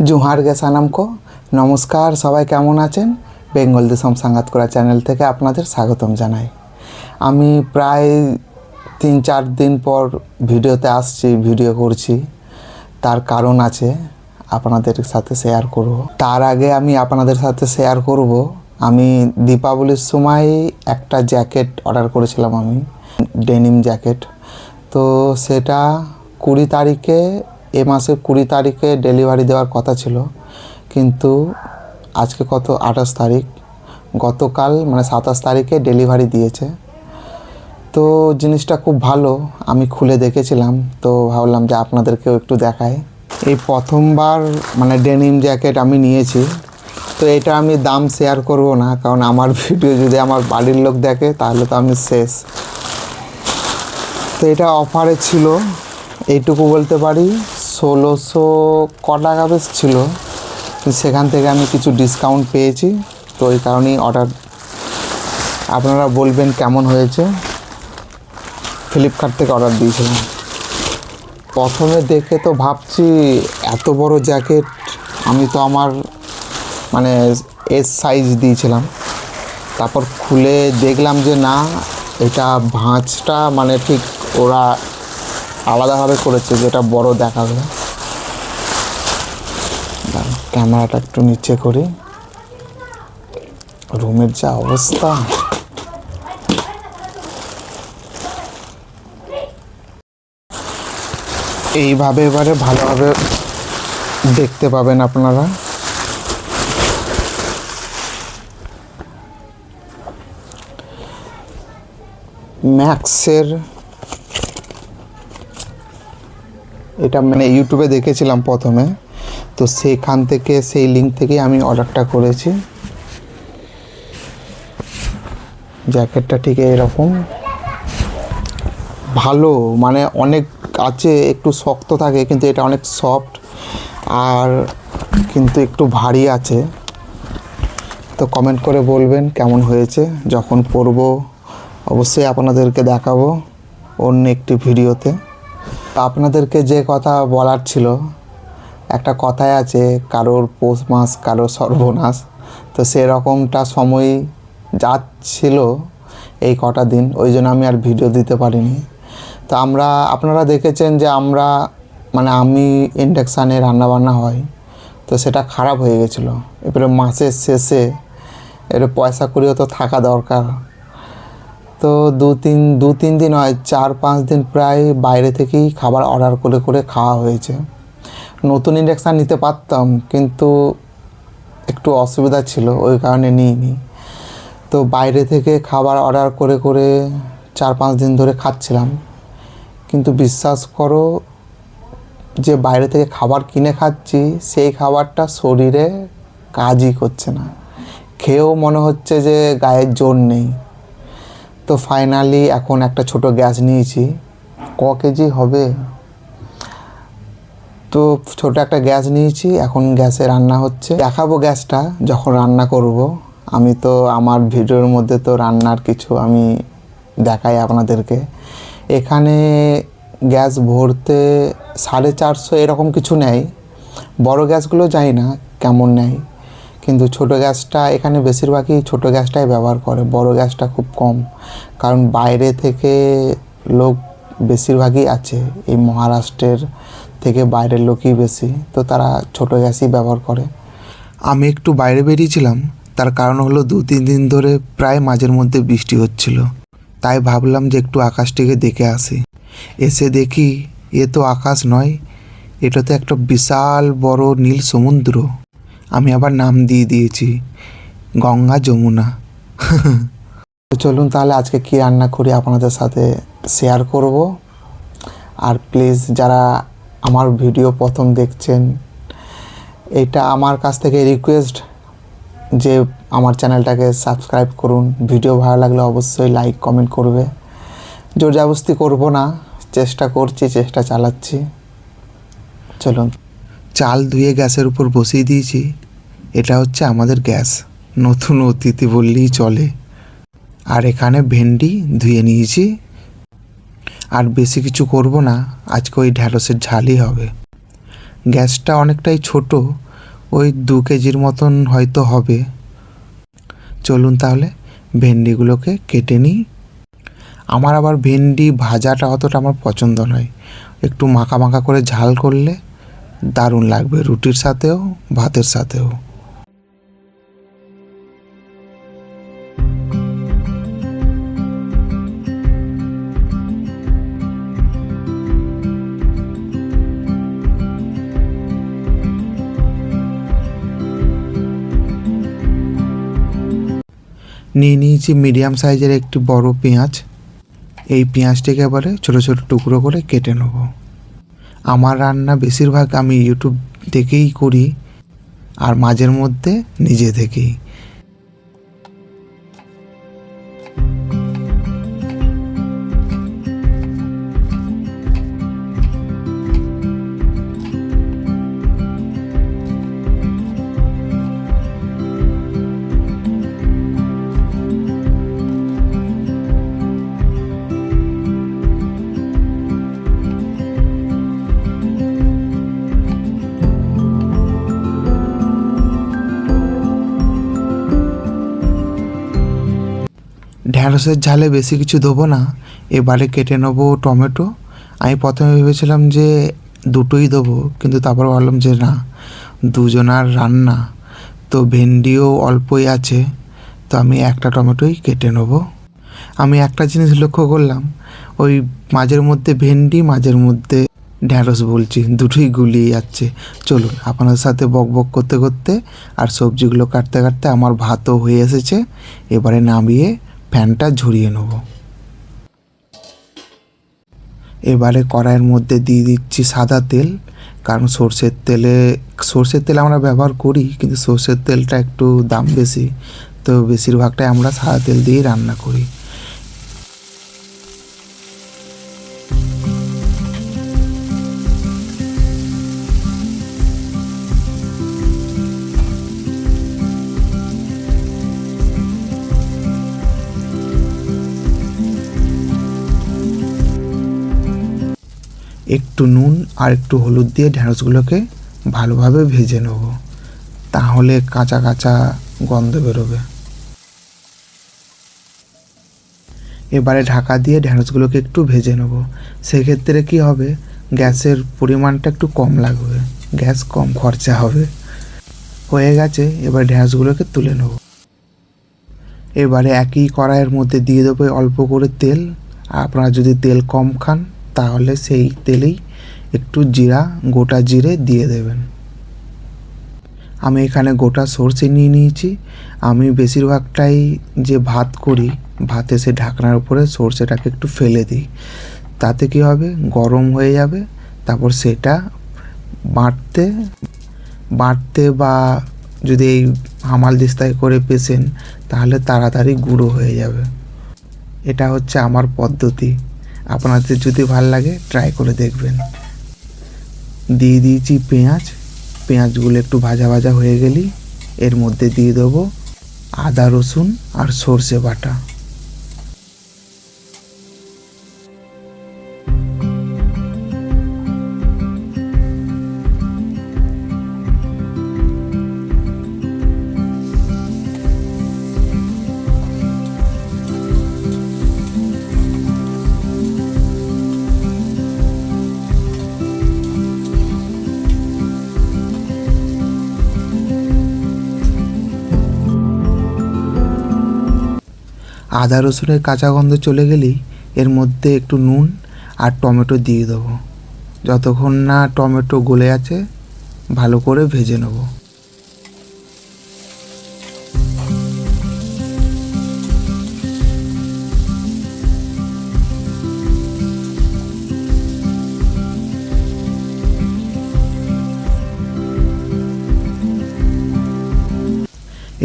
জুহার গে সানামকো নমস্কার, সবাই কেমন আছেন? বেঙ্গল দেশম সাংঘাত করা চ্যানেল থেকে আপনাদের স্বাগতম জানাই। আমি প্রায় তিন চার দিন পর ভিডিওতে আসছি, ভিডিও করছি। তার কারণ আছে, আপনাদের সাথে শেয়ার করব। তার আগে আমি আপনাদের সাথে শেয়ার করব, আমি দীপাবলির সময় একটা জ্যাকেট অর্ডার করেছিলাম আমি, ডেনিম জ্যাকেট। তো সেটা কুড়ি তারিখে এ মাসের কুড়ি তারিখে ডেলিভারি দেওয়ার কথা ছিল। কিন্তু আজকে কত? আঠাশ তারিখ। গতকাল মানে সাতাশ তারিখে ডেলিভারি দিয়েছে। তো জিনিসটা খুব ভালো, আমি খুলে দেখেছিলাম। তো ভাবলাম যে আপনাদেরকেও একটু দেখায় এই প্রথমবার মানে ডেনিম জ্যাকেট আমি নিয়েছি। তো এটা আমি দাম শেয়ার করব না, কারণ আমার ভিডিও যদি আমার বাড়ির লোক দেখে, তাহলে তো আমি শেষ। তো এটা অফারে ছিল, এইটুকু বলতে পারি। ষোলোশো ক টাকা বেশ ছিল। সেখান থেকে আমি কিছু ডিসকাউন্ট পেয়েছি। তো ওই কারণেই অর্ডার আপনারা বলবেন কেমন হয়েছে। ফ্লিপকার্ট থেকে অর্ডার দিয়েছিলাম। প্রথমে দেখে তো ভাবছি, এত বড় জ্যাকেট আমি তো আমার মানে এস সাইজ দিয়েছিলাম। তারপর খুলে দেখলাম যে না, এটা ভাঁজটা মানে ঠিক ওরা আলাদাভাবে করেছে যেটা বড় দেখাবে ক্যামেরাটা একটু নিচে করি। রুমের যা অবস্থা। এইভাবে এবারে ভালোভাবে দেখতে পাবেন আপনারা। ম্যাক্সের এটা মানে ইউটিউবে দেখেছিলাম প্রথমে। তো সেখান থেকে, সেই লিঙ্ক থেকেই আমি অর্ডারটা করেছি। জ্যাকেটটা ঠিক এরকম। ভালো মানে অনেক আছে, একটু শক্ত থাকে, কিন্তু এটা অনেক সফট আর কিন্তু একটু ভারী আছে। তো কমেন্ট করে বলবেন কেমন হয়েছে, যখন পরবো। অবশ্যই আপনাদেরকে দেখাবো অন্য একটি ভিডিওতে আপনাদেরকে যে কথা বলার ছিল, একটা কথাই আছে, কারোর পৌষ মাস, কারোর সর্বনাশ। তো সেরকমটা সময় যাচ্ছিল এই কটা দিন, ওই জন্য আমি আর ভিডিও দিতে পারিনি। তো আমরা, আপনারা দেখেছেন যে আমরা মানে আমি ইন্ডাকশানে রান্নাবান্না হয়, তো সেটা খারাপ হয়ে গেছিল। এবারে মাসের শেষে এবারে পয়সা করিও তো থাকা দরকার। তো দু তিন দু তিন দিন হয় চার পাঁচ দিন প্রায় বাইরে থেকেই খাবার অর্ডার করে করে খাওয়া হয়েছে। নতুন ইন্ডাকশান নিতে পারতাম, কিন্তু একটু অসুবিধা ছিল, ওই কারণে নিইনি। তো বাইরে থেকে খাবার অর্ডার করে করে চার পাঁচ দিন ধরে খাচ্ছিলাম। কিন্তু বিশ্বাস করো, যে বাইরে থেকে খাবার কিনে খাচ্ছি, সেই খাবারটা শরীরে কাজই করছে না। খেয়েও মনে হচ্ছে যে গায়ের জোর নেই। তো ফাইনালি এখন একটা ছোট গ্যাস নিয়েছি। ক কেজি হবে? তো ছোট একটা গ্যাস নিয়েছি, এখন গ্যাসে রান্না হচ্ছে। দেখাবো গ্যাসটা যখন রান্না করব। আমি তো আমার ভিডিওর মধ্যে তো রান্নার কিছু আমি দেখাই আপনাদেরকে। এখানে গ্যাস ভরতে সাড়ে চারশো এরকম কিছু নেয়। বড় গ্যাসগুলো জানি না কেমন নেয়। কিন্তু ছোট গ্যাসটা এখানে বেশিরভাগই ছোট গ্যাসটাই ব্যবহার করে, বড় গ্যাসটা খুব কম। কারণ বাইরে থেকে লোক বেশিরভাগই আছে, এই মহারাষ্ট্রের থেকে বাইরের লোকই বেশি, তো তারা ছোট গ্যাসই ব্যবহার করে। আমি একটু বাইরে বেরিয়েছিলাম, তার কারণ হলো দু তিন দিন ধরে প্রায় মাঝের মধ্যে বৃষ্টি হচ্ছিল। তাই ভাবলাম যে একটু আকাশটিকে দেখে আসি। এসে দেখি, এ তো আকাশ নয় এটা তো একটা বিশাল বড় নীল সমুদ্র। আমি আবার নাম দিয়ে দিয়েছি, গঙ্গা যমুনা। চলুন তাহলে আজকে কি রান্না করি আপনাদের সাথে শেয়ার করব। আর প্লিজ যারা আমার ভিডিও প্রথম দেখছেন, এটা আমার কাছ থেকে রিকোয়েস্ট যে আমার চ্যানেলটাকে সাবস্ক্রাইব করুন। ভিডিও ভালো লাগলে অবশ্যই লাইক কমেন্ট করবে। জোর জাবস্তি করব না, চেষ্টা করছি, চেষ্টা চালাচ্ছি। চলুন। চাল ধুয়ে গ্যাসের উপর বসিয়ে দিয়েছি। এটা হচ্ছে আমাদের গ্যাস। নতুন অতিথি বললেই চলে। আর এখানে ভেন্ডি ধুয়ে নিয়েছি। আর বেশি কিছু করব না। আজকে ওই ঢ্যাঁড়সের ঝালই হবে। গ্যাসটা অনেকটাই ছোট। ওই দু কেজির মতন হয়তো হবে। চলুন তাহলে ভেন্ডিগুলোকে কেটে নিই। আমার আবার ভেন্ডি ভাজাটা অতটা আমার পছন্দ নয়। একটু মাখা মাখা করে ঝাল করলে দারুণ লাগবে রুটির সাথেও, ভাতের সাথেও। নিয়ে নিয়েছি মিডিয়াম সাইজের একটি বড় পেঁয়াজ। এই পেঁয়াজটিকে এবারে ছোটো ছোটো টুকরো করে কেটে নেব। আমার রান্না বেশিরভাগ আমি ইউটিউব থেকেই করি আর মাঝের মধ্যে নিজে থেকেই। ঢ্যাঁড়সের ঝালে বেশি কিছু দেবো না, এবারে কেটে নেব টমেটো। আমি প্রথমে ভেবেছিলাম যে দুটোই দেবো, কিন্তু তারপর ভাবলাম যে না, দুজনার রান্না। তো ভেন্ডিও অল্পই আছে, তো আমি একটা টমেটোই কেটে নেব। আমি একটা জিনিস লক্ষ্য করলাম, ওই মাঝের মধ্যে ভেন্ডি, মাঝের মধ্যে ঢ্যাঁড়স বলছি, দুটোই গুলিয়ে যাচ্ছে। চলুন, আপনাদের সাথে বক বক করতে করতে আর সবজিগুলো কাটতে কাটতে আমার ভাতও হয়ে এসেছে, এবারে নামিয়ে ফ্যানটা ঝরিয়ে নেব। এবারে কড়াইয়ের মধ্যে দিয়ে দিচ্ছি সাদা তেল, কারণ সর্ষের তেলে, সর্ষের তেল আমরা ব্যবহার করি, কিন্তু সর্ষের তেলটা একটু দাম বেশি, তো বেশিরভাগটাই আমরা সাদা তেল দিয়েই রান্না করি। একটু নুন আর একটু হলুদ দিয়ে ঢ্যাঁড়সগুলোকে ভালোভাবে ভেজে নেব। তাহলে কাঁচা কাঁচা গন্ধ বেরোবে। এবারে ঢাকা দিয়ে ঢ্যাঁড়সগুলোকে একটু ভেজে নেব। সেক্ষেত্রে কি হবে? গ্যাসের পরিমাণটা একটু কম লাগবে। গ্যাস কম খরচা হবে। হয়ে গেছে, এবার ঢ্যাঁড়সগুলোকে তুলে নেব। এবারে একই কড়াইয়ের মধ্যে দিয়ে দেবো অল্প করে তেল। আপনারা যদি তেল কম খান তাহলে সেই তেলেই একটু জিরা, গোটা জিরে দিয়ে দেবেন। আমি এখানে গোটা সর্ষে নিয়ে নিয়েছি। আমি বেশিরভাগটাই যে ভাত করি, ভাতে সে ঢাকনার উপরে সর্ষেটাকে একটু ফেলে দিই। তাতে কি হবে? গরম হয়ে যাবে। তারপর সেটা বাটতে বাটতে বা যদি এই হামাল দিস্তায় করে পেশেন, তাহলে তাড়াতাড়ি গুঁড়ো হয়ে যাবে। এটা হচ্ছে আমার পদ্ধতি। আপনাদের যদি ভালো লাগে ট্রাই করে দেখবেন। দিয়ে দিয়েছি পেঁয়াজ। পেঁয়াজগুলো একটু ভাজা ভাজা হয়ে গেলি, এর মধ্যে দিয়ে দেবো আদা রসুন আর সর্ষে বাটা। আদা রসুনের কাঁচা গন্ধ চলে গেলেই এর মধ্যে একটু নুন আর টমেটো দিয়ে দেবো। যতক্ষণ না টমেটো গলে আছে, ভালো করে ভেজে নেব।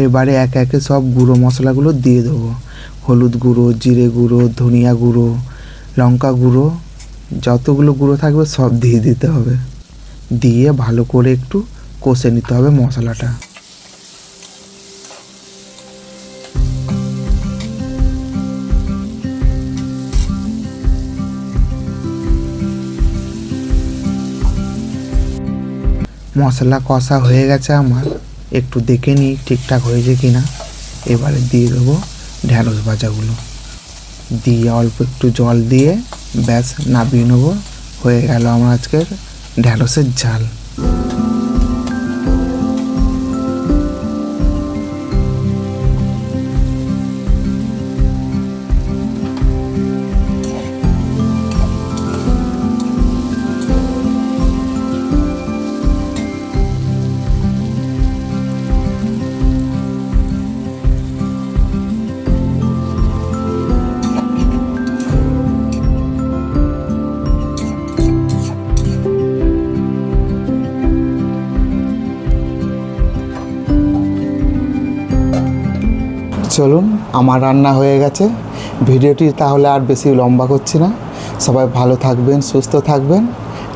এবারে একে একে সব গুঁড়ো মশলাগুলো দিয়ে দেবো। হলুদ গুঁড়ো, জিরে গুঁড়ো, ধনিয়া গুঁড়ো, লঙ্কা গুঁড়ো, যতগুলো গুঁড়ো থাকবে সব দিয়ে দিতে হবে। দিয়ে ভালো করে একটু কষে নিতে হবে মশলাটা। মশলা কষা হয়ে গেছে আমার। একটু দেখে নিই ঠিকঠাক হয়েছে কি না এবারে দিয়ে দেবো ঢ্যাঁড়স ভাজাগুলো। দিয়ে অল্প একটু জল দিয়ে ব্যাস নাবিয়ে নেব। হয়ে গেল আমার আজকের ঢ্যাঁড়সের ঝাল। চলুন, আমার রান্না হয়ে গেছে। ভিডিওটি তাহলে আর বেশি লম্বা করছি না। সবাই ভালো থাকবেন, সুস্থ থাকবেন।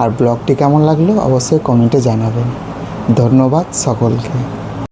আর ব্লগটি কেমন লাগল অবশ্যই কমেন্টে জানাবেন। ধন্যবাদ সকলকে।